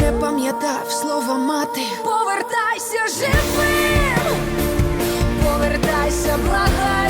Лише пам'ятав слово мати. Повертайся живим, повертайся, благаю,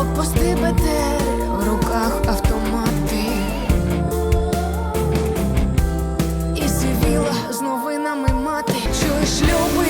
Блокпости БТР, в руках автомати. І сивіла з новинами мати. Чуєш, любий,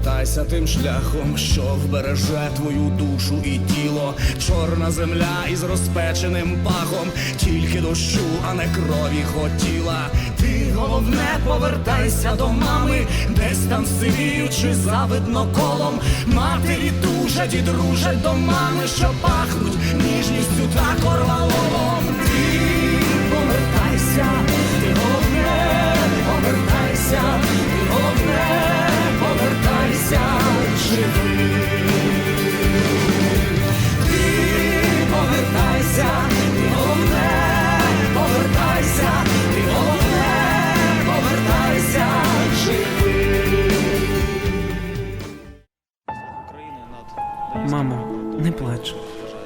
Повертайся тим шляхом, що вбереже твою душу і тіло. Чорна земля із розпеченим пахом, тільки дощу, а не крові хотіла. Ти головне, повертайся до мами, десь там сивіючи завидно колом. Матері тужать і дружать до мами, що пахнуть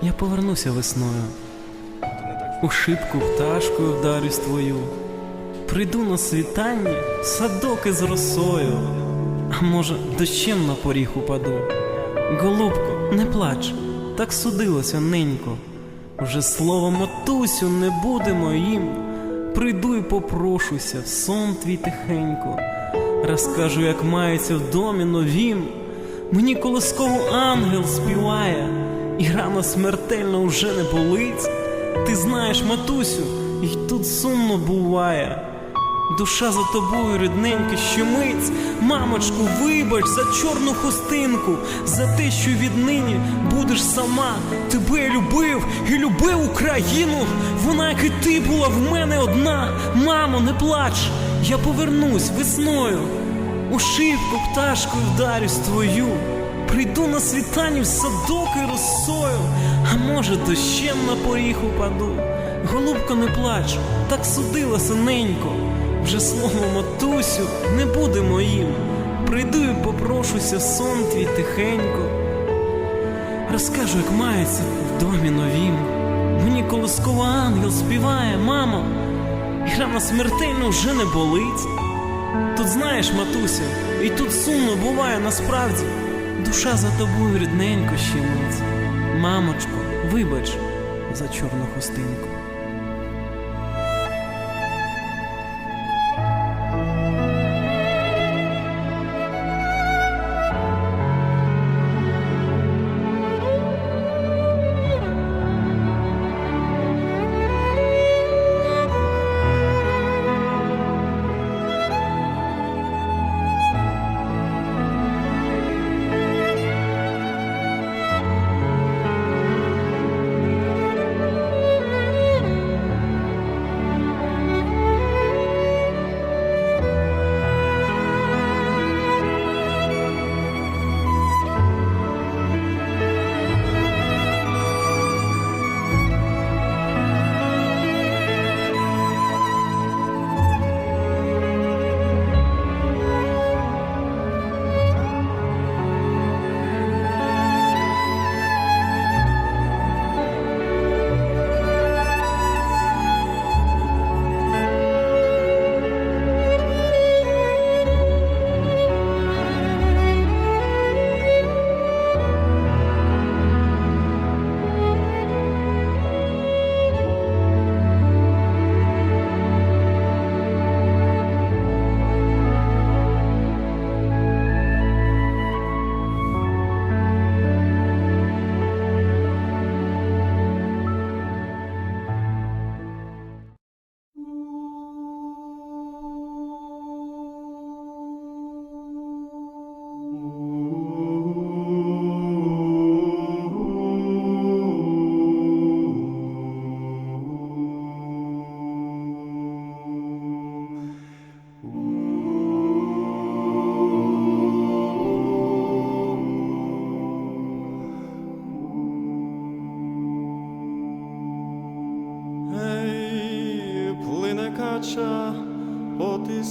Я повернуся весною. У шибку пташкою вдарюсь твою. Прийду на світанні, в садок із росою. А може, дощем на поріг упаду? Голубко, не плач, так судилося ненько. Вже слово матусю не буде моїм. Прийду і попрошуся в сон твій тихенько. Розкажу, як мається в домі новім. Мені колисково ангел співає, і рана смертельно уже не болить. Ти знаєш, матусю, і тут сумно буває. Душа за тобою, рідненька, щемить. Мамочку, вибач за чорну хустинку, за те, що віднині будеш сама. Тебе любив і любив Україну. Вона, як і ти, була в мене одна. Мамо, не плач, я повернусь весною. У шибку пташкою вдарюсь твою. Прийду на світанні в садок і росою, а може, дощем на поріг упаду. Голубко, не плач, так судила синенько. Вже слово матусю не буде моїм. Прийду і попрошуся сон твій тихенько. Розкажу, як мається в домі новім. Мені колисково ангел співає, мамо, і рана смертельно вже не болить. Тут знаєш, матуся, і тут сумно буває насправді. Душа за тобою рідненько щемить. Мамочко, вибач за чорну хустинку.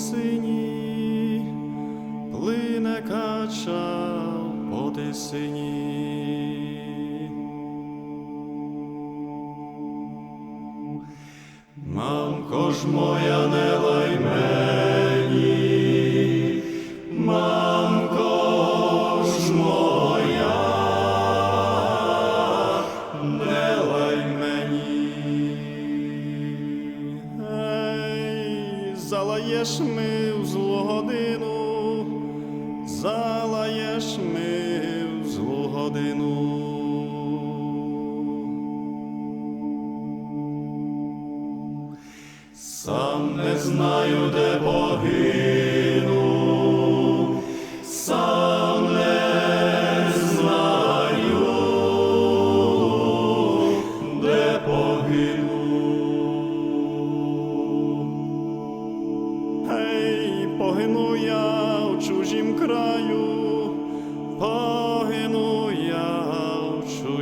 Тисині, плине кача по тисині. Мамко ж моя не залаєш ми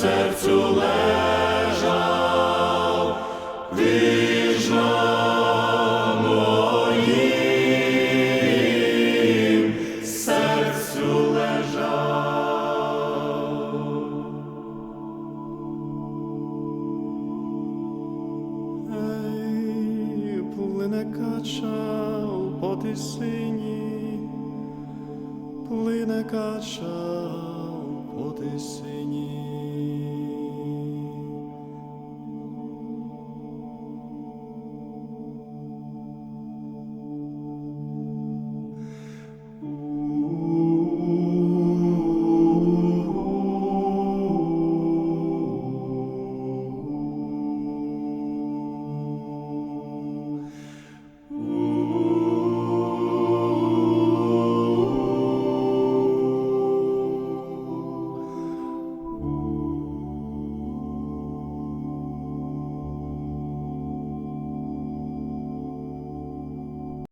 серцю лежав, на моїм серцю лежав. Ей, плине кача у потисині, плине кача у потисині.